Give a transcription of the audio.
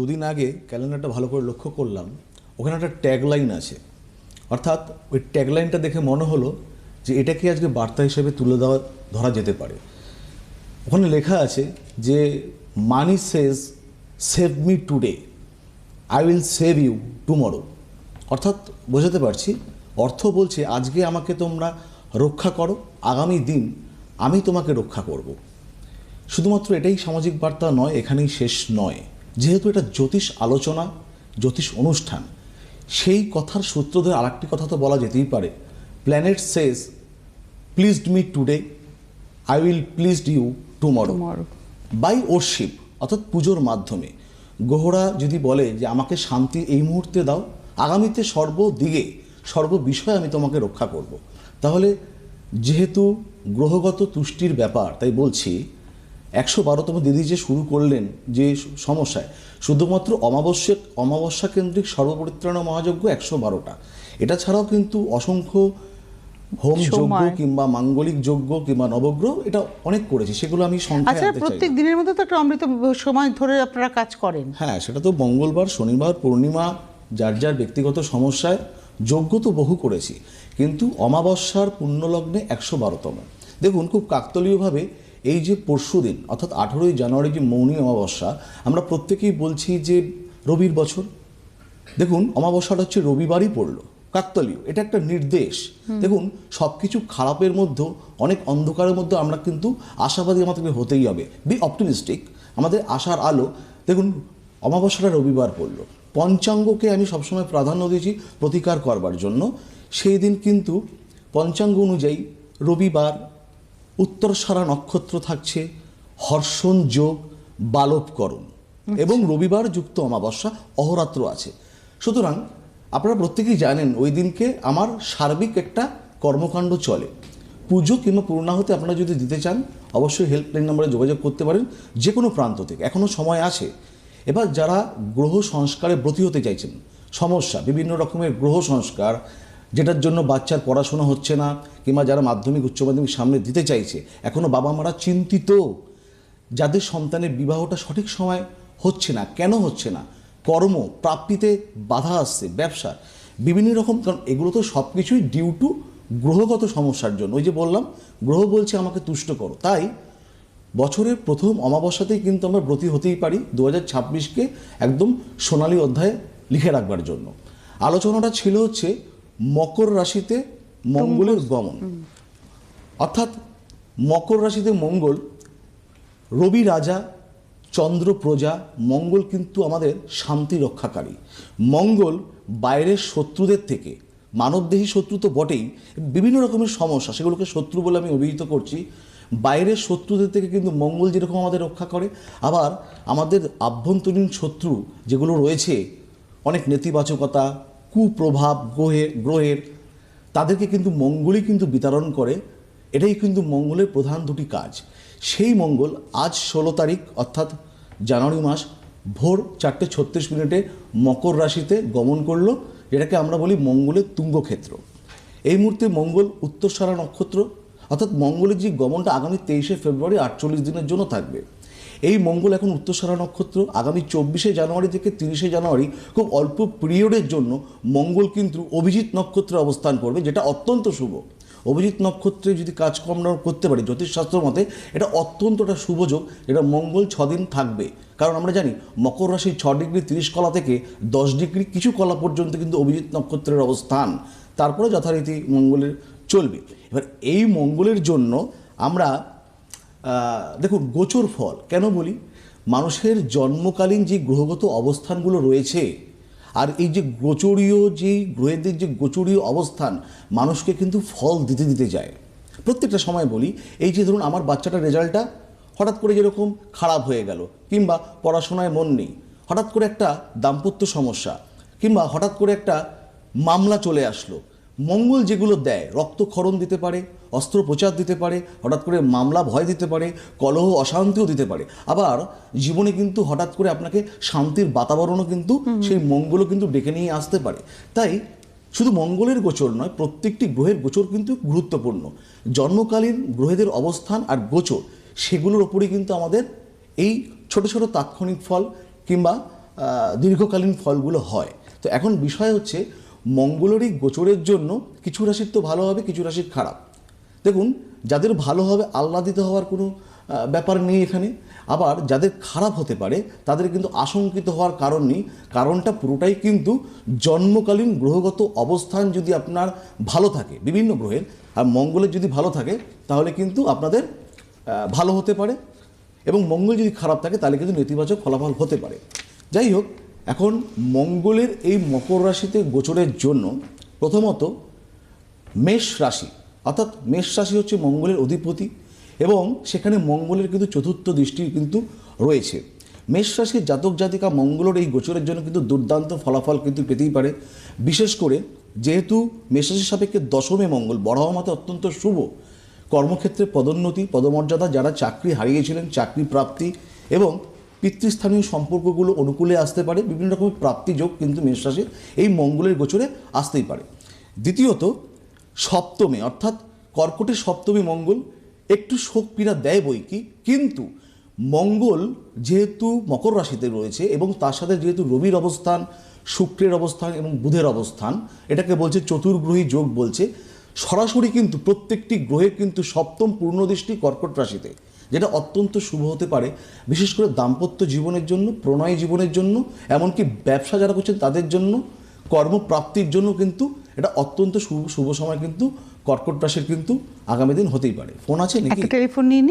দুদিন আগে ক্যালেন্ডারটা ভালো করে লক্ষ্য করলাম, ওখানে একটা ট্যাগলাইন আছে। অর্থাৎ ওই ট্যাগলাইনটা দেখে মনে হলো যে এটাকে আজকে বার্তা হিসেবে তুলে দেওয়া, ধরা যেতে পারে। ওখানে লেখা আছে যে, money says, save me today, I will save you tomorrow. অর্থাৎ বোঝাতে পারছি, অর্থ বলছে, আজকে আমাকে তোমরা রক্ষা করো, আগামী দিন আমি তোমাকে রক্ষা করব। শুধুমাত্র এটাই সামাজিক বার্তা নয়, এখানেই শেষ নয়। যেহেতু এটা জ্যোতিষ আলোচনা জ্যোতিষ অনুষ্ঠান সেই কথার সূত্র ধরে আরেকটি কথা তো বলা যেতেই পারে planet says pleased me today I will pleased you tomorrow. By worship অর্থাৎ পুজোর মাধ্যমে গ্রহরা যদি বলে যে আমাকে শান্তি এই মুহূর্তে দাও আগামীতে সর্বদিকে সর্ববিষয়ে আমি তোমাকে রক্ষা করব। তাহলে যেহেতু গ্রহগত তুষ্টির ব্যাপার তাই বলছি একশো বারোতম দিদি যে শুরু করলেন যে সমস্যায় শুধুমাত্র অমাবস্যা অমাবস্যা কেন্দ্রিক সর্বপরিত্রাণ মহাযজ্ঞ একশো বারোটা। এটা ছাড়াও কিন্তু অসংখ্য হোম যজ্ঞ কিংবা মাঙ্গলিক যজ্ঞ কিংবা নবগ্রহ এটা অনেক করেছি সেগুলো আমি আচ্ছা। প্রত্যেক দিনের মধ্যে তো একটা অমৃত সময় ধরে আপনারা কাজ করেন। হ্যাঁ সেটা তো মঙ্গলবার শনিবার পূর্ণিমা যার যার ব্যক্তিগত সমস্যায় যোগ্য তো বহু করেছি। কিন্তু অমাবস্যার পুণ্যলগ্নে একশো বারোতম। দেখুন খুব কাকতলীয়ভাবে এই যে পরশু দিন অর্থাৎ আঠেরোই জানুয়ারি যে মৌনী অমাবস্যা আমরা প্রত্যেকেই বলছি যে রবির বছর। দেখুন অমাবস্যাটা হচ্ছে রবিবারই পড়ল কাকতালীয় এটা একটা নির্দেশ। দেখুন সব কিছু খারাপের মধ্যে অনেক অন্ধকারের মধ্যে আমরা কিন্তু আশাবাদী আমাদেরকে হতেই হবে। বি অপটিমিস্টিক আমাদের আশার আলো। দেখুন অমাবস্যাটা রবিবার পড়ল। পঞ্চাঙ্গকে আমি সবসময় প্রাধান্য দিয়েছি প্রতিকার করবার জন্য। সেই দিন কিন্তু পঞ্চাঙ্গ অনুযায়ী রবিবার উত্তর সারা নক্ষত্র থাকছে হর্ষণ, যোগ বালবকরণ এবং রবিবার যুক্ত অমাবস্যা, অহরাত্র আছে। সুতরাং আপনারা প্রত্যেকেই জানেন, ওই দিনকে আমার সার্বিক একটা কর্মকাণ্ড চলে। পুজো কিংবা পূর্ণাহতি আপনারা যদি দিতে চান, অবশ্যই হেল্পলাইন নম্বরে যোগাযোগ করতে পারেন যে কোনো প্রান্ত থেকে। এখনও সময় আছে। এবার যারা গ্রহ সংস্কারে ব্রতী হতে চাইছেন, সমস্যা, বিভিন্ন রকমের গ্রহ সংস্কার যেটার জন্য বাচ্চার পড়াশোনা হচ্ছে না, কিংবা যারা মাধ্যমিক, উচ্চ মাধ্যমিক সামনে দিতে চাইছে এখনও বাবা মারা চিন্তিত যাদের সন্তানের বিবাহটা সঠিক সময় হচ্ছে না। কেন হচ্ছে না? কর্ম, প্রাপ্তিতে বাধা আসছে, ব্যবসা। বিভিন্ন রকম, কারণ এগুলো তো সব কিছুই ডিউ টু গ্রহগত সমস্যার জন্য। ওই যে বললাম, গ্রহ বলছে আমাকে তুষ্ট করো। তাই বছরের প্রথম অমাবস্যাতেই কিন্তু আমরা ব্রতী হতেই পারি, দু হাজার ছাব্বিশকে একদম সোনালী অধ্যায়ে লিখে রাখবার জন্য। আলোচনাটা ছিল হচ্ছে মকর রাশিতে মঙ্গলের গমন। অর্থাৎ মকর রাশিতে মঙ্গল রবি রাজা চন্দ্র প্রজা মঙ্গল কিন্তু আমাদের শান্তি রক্ষাকারী। মঙ্গল বাইরের শত্রুদের থেকে মানবদেহী শত্রু তো বটেই বিভিন্ন রকমের সমস্যা সেগুলোকে শত্রু বলে আমি অভিহিত করছি। বাইরের শত্রুদের থেকে কিন্তু মঙ্গল যেরকম আমাদের রক্ষা করে আবার আমাদের আভ্যন্তরীণ শত্রু যেগুলো রয়েছে অনেক নেতিবাচকতা কুপ্রভাব গ্রহের গ্রহের, তাদেরকে কিন্তু মঙ্গলই কিন্তু বিতরণ করে। এটাই কিন্তু মঙ্গলের প্রধান দুটি কাজ। সেই মঙ্গল আজ ষোলো তারিখ, অর্থাৎ জানুয়ারি মাস, ভোর চারটে ছত্রিশ মিনিটে মকর রাশিতে গমন করল, যেটাকে আমরা বলি মঙ্গলের তুঙ্গক্ষেত্র। এই মুহূর্তে মঙ্গল উত্তরসারা নক্ষত্র, অর্থাৎ মঙ্গলের যে গমনটা আগামী তেইশে ফেব্রুয়ারি আটচল্লিশ দিনের জন্য থাকবে। এই মঙ্গল এখন উত্তরসারা নক্ষত্র। আগামী চব্বিশে জানুয়ারি থেকে তিরিশে জানুয়ারি খুব অল্প পিরিয়ডের জন্য মঙ্গল কিন্তু অভিজিৎ নক্ষত্রে অবস্থান করবে, যেটা অত্যন্ত শুভ। অভিজিৎ নক্ষত্রে যদি কাজকর্ম করতে পারি, জ্যোতিষশাস্ত্র মতে এটা অত্যন্তটা শুভযোগ এটা মঙ্গল ছদিন থাকবে। কারণ আমরা জানি, মকর রাশির ছ ডিগ্রি তিরিশ কলা থেকে দশ ডিগ্রি কিছু কলা পর্যন্ত কিন্তু অভিজিৎ নক্ষত্রের অবস্থান। তারপরে যথারীতি মঙ্গলের চলবে। এবার এই মঙ্গলের জন্য আমরা দেখুন, গোচর ফল। কেন বলি? মানুষের জন্মকালীন যে গ্রহগত অবস্থানগুলো রয়েছে, আর এই যে গোচরীয় যে গ্রহেদের যে গোচরীয় অবস্থান, মানুষকে কিন্তু ফল দিতে দিতে যায়। প্রত্যেকটা সময় বলি, এই যে ধরুন, আমার বাচ্চাটার রেজাল্টটা হঠাৎ করে যেরকম খারাপ হয়ে গেল, কিংবা পড়াশোনায় মন নেই, হঠাৎ করে একটা দাম্পত্য সমস্যা, কিংবা হঠাৎ করে একটা মামলা চলে আসলো মঙ্গল যেগুলো দেয় রক্তক্ষরণ দিতে পারে অস্ত্রোপচার দিতে পারে হঠাৎ করে মামলা ভয় দিতে পারে কলহ অশান্তিও দিতে পারে। আবার জীবনে কিন্তু হঠাৎ করে আপনাকে শান্তির বাতাবরণও কিন্তু সেই মঙ্গলও কিন্তু ডেকে নিয়ে আসতে পারে। তাই শুধু মঙ্গলের গোচর নয় প্রত্যেকটি গ্রহের গোচর কিন্তু গুরুত্বপূর্ণ। জন্মকালীন গ্রহেদের অবস্থান আর গোচর সেগুলোর ওপরেই কিন্তু আমাদের এই ছোট ছোট তাৎক্ষণিক ফল কিংবা দীর্ঘকালীন ফলগুলো হয়। তো এখন বিষয় হচ্ছে মঙ্গলেরই গোচরের জন্য কিছু রাশির তো ভালো হবে, কিছু রাশির খারাপ। দেখুন, যাদের ভালো হবে, আহ্লাদিত হওয়ার কোনো ব্যাপার নেই এখানে। আবার যাদের খারাপ হতে পারে, তাদের কিন্তু আশঙ্কিত হওয়ার কারণ নেই। কারণটা পুরোটাই কিন্তু জন্মকালীন গ্রহগত অবস্থান যদি আপনার ভালো থাকে, বিভিন্ন গ্রহের, আর মঙ্গলের যদি ভালো থাকে, তাহলে কিন্তু আপনাদের ভালো হতে পারে। এবং মঙ্গল যদি খারাপ থাকে, তাহলে কিন্তু নেতিবাচক ফলাফল হতে পারে। যাই হোক এখন মঙ্গলের এই মকর রাশিতে গোচরের জন্য প্রথমত মেষ রাশি, অর্থাৎ মেষ রাশি হচ্ছে মঙ্গলের অধিপতি এবং সেখানে মঙ্গলের কিন্তু চতুর্থ দৃষ্টি কিন্তু রয়েছে। মেষ রাশির জাতক জাতিকা মঙ্গলের এই গোচরের জন্য কিন্তু দুর্দান্ত ফলাফল কিন্তু পেতেই পারে। বিশেষ করে যেহেতু মেষ রাশির সাপেক্ষে দশমে মঙ্গল, বড় মাতে অত্যন্ত শুভ। কর্মক্ষেত্রে পদোন্নতি, পদমর্যাদা, যারা চাকরি হারিয়েছিলেন, চাকরি প্রাপ্তি এবং পিতৃস্থানীয় সম্পর্কগুলো অনুকূলে আসতে পারে, বিভিন্ন রকমের প্রাপ্তি যোগ কিন্তু মেষ রাশির এই মঙ্গলের গোচরে আসতেই পারে। দ্বিতীয়ত, সপ্তমে, অর্থাৎ কর্কটের সপ্তমী মঙ্গল একটু শোক পীড়া দেয় বই কি, কিন্তু মঙ্গল যেহেতু মকর রাশিতে রয়েছে এবং তার সাথে যেহেতু রবির অবস্থান, শুক্রের অবস্থান এবং বুধের অবস্থান, এটাকে বলছে চতুর্গ্রহী যোগ বলছে, সরাসরি কিন্তু প্রত্যেকটি গ্রহের কিন্তু সপ্তম পূর্ণদৃষ্টি কর্কট রাশিতে। যেটা অত্যন্ত শুভ হতে পারে, বিশেষ করে দাম্পত্য জীবনের জন্য, প্রণয় জীবনের জন্য, এমনকি ব্যবসা যারা করছেন তাদের জন্য, কর্মপ্রাপ্তির জন্য কিন্তু এটা অত্যন্ত শুভ শুভ সময় কিন্তু, কর্কট রাশির কিন্তু আগামী দিন হতেই পারে। ফোন আছে নাকি? টেলিফোন নিয়ে